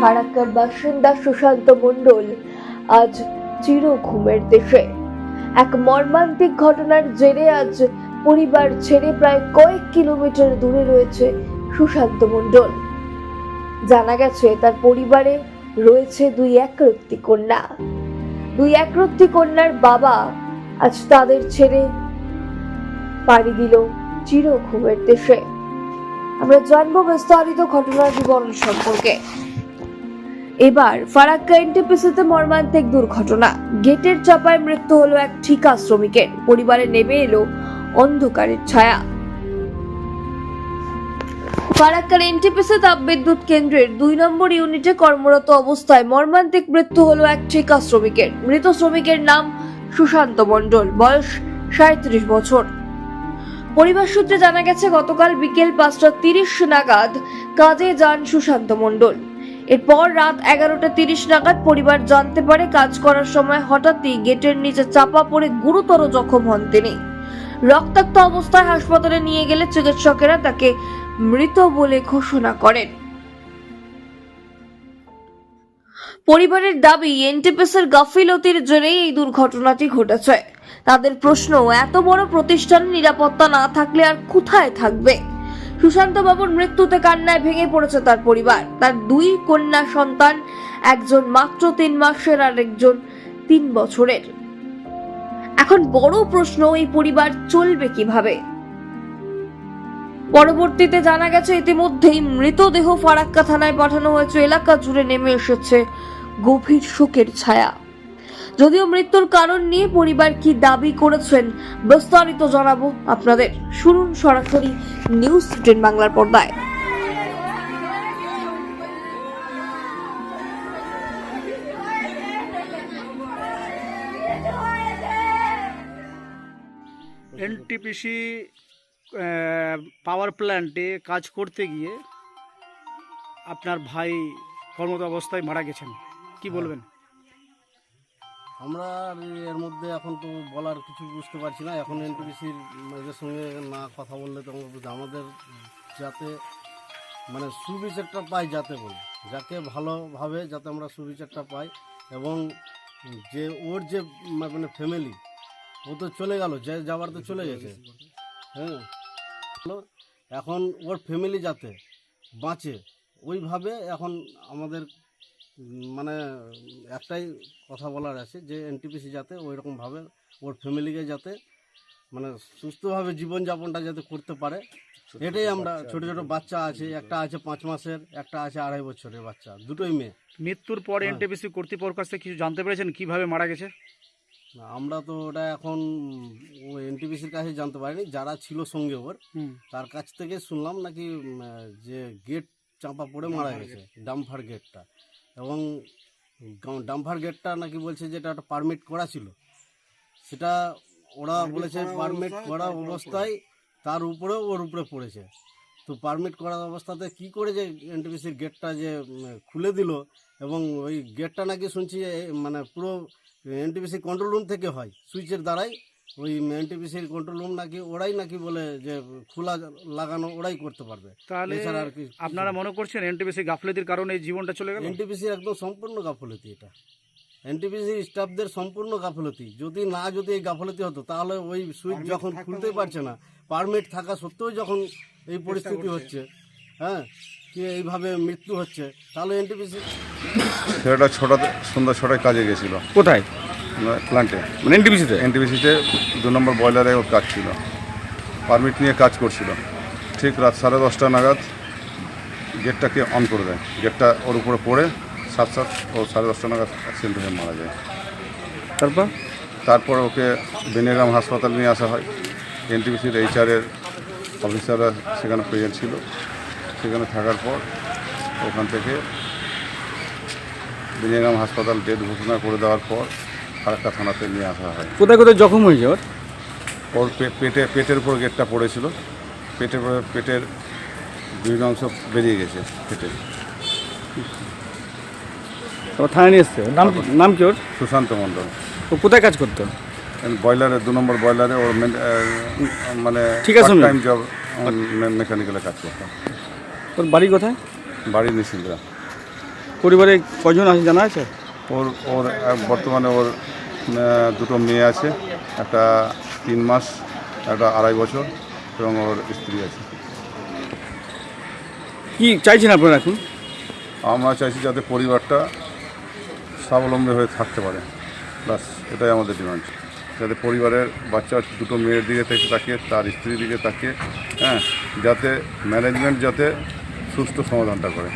ফারাক্কার বাসিন্দা সুশান্ত মণ্ডল আজ চির ঘুমের দেশে। এক মর্মান্তিক ঘটনার জেরে আজ পরিবার ছেড়ে প্রায় কয়েক কিলোমিটার দূরে রয়েছে সুশান্ত মণ্ডল। জানা গেছে, তার পরিবারে রয়েছে দুই একরত্তি কন্যা। দুই একরত্তি কন্যার বাবা আজ তাদের ছেড়ে পাড়ি দিল চির ঘুমের দেশে। আমরা জানব বিস্তারিত ঘটনার বিবরণ সম্পর্কে। এবার ফারাক্কা এনটিপিসিতে মর্মান্তিক দুর্ঘটনা। গেটের চাপায় মৃত্যু হলো এক ঠিকা শ্রমিকের। পরিবারে নেমে এলো অন্ধকারের ছায়া। ফারাক্কার এনটিপিসি তাপবিদ্যুৎ কেন্দ্রের দুই নম্বর ইউনিটে কর্মরত অবস্থায় মর্মান্তিক মৃত্যু হলো এক ঠিকা শ্রমিকের। মৃত শ্রমিকের নাম সুশান্ত মণ্ডল, বয়স সাঁত্রিশ বছর। পরিবার সূত্রে জানা গেছে, গতকাল বিকেল পাঁচটা তিরিশ নাগাদ কাজে যান সুশান্ত মণ্ডল। এরপর রাত এগারোটা তিরিশ নাগাদ পরিবার জানতে পারে কাজ করার সময় হঠাৎই গেটের নিচে চাপা পড়ে গুরুতর জখম হন তিনি। রক্তাক্ত অবস্থায় হাসপাতালে নিয়ে গেলে চিকিৎসকেরা তাকে মৃত বলে ঘোষণা করেন। পরিবারের দাবি, এনটিপিসের গাফিলতির জেরেই এই দুর্ঘটনাটি ঘটেছে। তাদের প্রশ্ন, এত বড় প্রতিষ্ঠানে নিরাপত্তা না থাকলে আর কোথায় থাকবে? সুশান্ত বাবুর মৃত্যুতে কান্নায় ভেঙে পড়েছে তার পরিবার। তার দুই কন্যা সন্তান, একজন মাত্র তিন মাসের আর একজন তিন বছরের। এখন বড় প্রশ্ন, এই পরিবার চলবে কীভাবে? পরবর্তীতে জানা গেছে, ইতিমধ্যেই মৃতদেহ ফারাক্কা থানায় পাঠানো হয়েছে। এলাকা জুড়ে নেমে এসেছে গভীর শোকের ছায়া। যদিও মৃত্যুর কারণ নিয়ে পরিবার কি দাবি করেছেন, বিস্তারিত জানাব আপনাদের। শুনুন সরাসরি নিউজ টেন বাংলার পর্দায়। এনটিপিসি পাওয়ার প্ল্যান্টে কাজ করতে গিয়ে আপনার ভাই কর্মরত অবস্থায় মারা গেছেন। কি বলবেন? আমরা এর মধ্যে এখন তো বলার কিছু বুঝতে পারছি না। এখন এনটিপিসির এদের সঙ্গে না কথা বললে তো আমাদের যাতে মানে সুবিচারটা পাই যাতে বলি। যাকে ভালোভাবে যাতে আমরা সুবিচারটা পাই এবং যে ওর যে মানে ফ্যামিলি ও তো চলে গেল, যে যাবার তো চলে গেছে। হ্যাঁ। এখন ওর ফ্যামিলি যাতে বাঁচে, ওইভাবে এখন আমাদের মানে একটাই কথা বলার আছে যে এনটিপিসি যাতে ওই রকমভাবে ওর ফ্যামিলিকে যাতে মানে সুস্থভাবে জীবনযাপনটা যাতে করতে পারে। এটাই আমরা ছোট ছোট বাচ্চা আছে একটা আছে পাঁচ মাসের একটা আছে আড়াই বছরের বাচ্চা দুটোই মেয়ে। মৃত্যুর পর হ্যাঁ। এনটিপিসি কর্তৃপক্ষের কাছ থেকে কিছু জানতে পেরেছেন? কীভাবে মারা গেছে? না, আমরা তো ওটা এখন ও এনটিপিসির কাছে জানতে পারিনি যারা ছিল সঙ্গে ওর তার কাছ থেকে শুনলাম নাকি যে গেট চাপা পড়ে মারা গেছে ডাম্পার গেটটা এবং ডাম্পার গেটটা নাকি বলছে যে এটা একটা পারমিট করা ছিল। সেটা ওরা বলেছে পারমিট করা অবস্থায় তার উপরেও ওর উপরে পড়েছে। তো পারমিট করা অবস্থাতে কি করে যে এনটিপিসির গেটটা যে খুলে দিল এবং ওই গেটটা নাকি শুনছি মানে পুরো এনটিপিসি কন্ট্রোল রুম থেকে হয় সুইচের দ্বারাই ওই এনটিপিসির কন্ট্রোল রুম নাকি ওরাই নাকি বলে যে খোলা লাগানো ওরাই করতে পারবে। তাহলে এছাড়া আর কি আপনারা মনে করছেন এনটিপিসি গাফলেতির কারণে এই জীবনটা চলে গেল? এনটিপিসির একদম সম্পূর্ণ গাফলতি এটা। এনটিপিসি স্টাফদের সম্পূর্ণ গাফলতি। যদি না যদি এই গাফলতি হতো তাহলে ওই সুইচ যখন খুলতেই পারছে না পারমিট থাকা সত্ত্বেও যখন এই পরিস্থিতি হচ্ছে হ্যাঁ কি এইভাবে মৃত্যু হচ্ছে তাহলে এনটিপিসি ছেলেটা ছটাতে সন্ধ্যা ছটায় কাজে গেছিল। কোথায়? প্ল্যান্টে মানে এনটিপিসিতে এনটিপিসিতে দু নম্বর বয়লারে ওর কাজ ছিল। পারমিট নিয়ে কাজ করছিল। ঠিক রাত সাড়ে দশটা নাগাদ গেটটাকে অন করে দেয়। গেটটা ওর উপরে পড়ে সাত সাত ও সাড়ে দশটা নাগাদ অ্যাক্সিডেন্ট হয়ে মারা যায়। তারপর? তারপর ওকে বেনিয়াগ্রাম হাসপাতাল নিয়ে আসা হয়। এনটিপিসির এইচআরের অফিসাররা সেখানে প্রেজেন্ট ছিল। সেখানে থাকার পর ওখান থেকে বেনিয়াগ্রাম হাসপাতাল ডেট ঘোষণা করে দেওয়ার পর ফারাক্কা থানাতে নিয়ে আসা হয়। কোথায় কোথায় জখম হয়েছে ওর? ওর পেটে পেটের উপর গেটটা পড়েছিল। পেটের উপরে- পেটের বিভিন্ন অংশ বেরিয়ে গেছে পেটের তারপর থানায় নিয়ে এসছে। নাম নাম কি ওর? সুশান্ত মণ্ডল। ও কোথায় কাজ করতো? বয়লারে দু নম্বর বয়লারে ওর মেন- মানে ঠিক আছে, টাইম জব মেকানিক্যালে কাজ করতাম ওর বাড়ি কোথায়? বাড়ি নিশিন্দ্রা। পরিবারে কজন আছে জানা আছে? ওর ওর বর্তমানে ওর দুটো মেয়ে আছে একটা তিন মাস একটা আড়াই বছর এবং ওর স্ত্রী আছে। কি চাইছেন আপনারা এখন? আমরা চাইছি যাতে পরিবারটা স্বাবলম্বী হয়ে থাকতে পারে। ব্যাস এটাই আমাদের ডিমান্ড। যাতে পরিবারের বাচ্চা দুটো মেয়ের দিকে থেকে তাকিয়ে তার স্ত্রীর দিকে তাকিয়ে হ্যাঁ যাতে ম্যানেজমেন্ট যাতে সুষ্ঠু সমাধানটা করে।